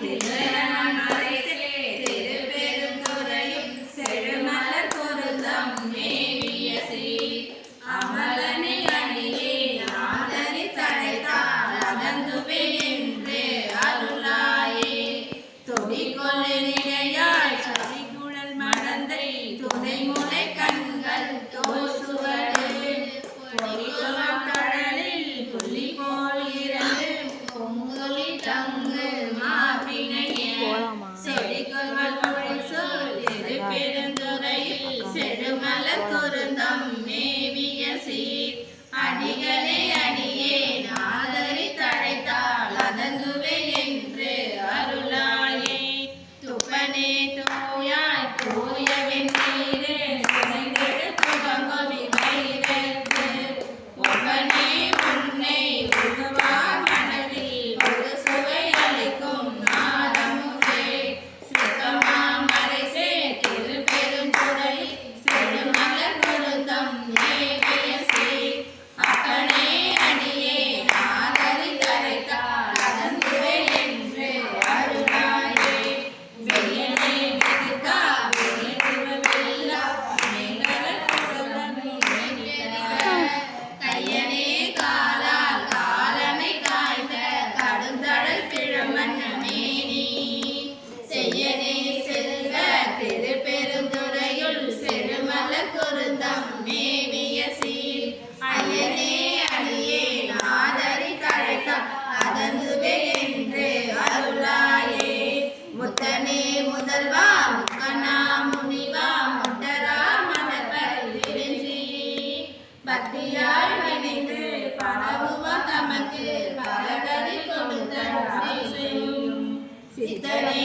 你们。பக்தியால் நினைந்து பரவுவ தமக்கு பலகரி கொடுத்தார். சித்தனே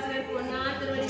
గారు కొన్నాళ్ళు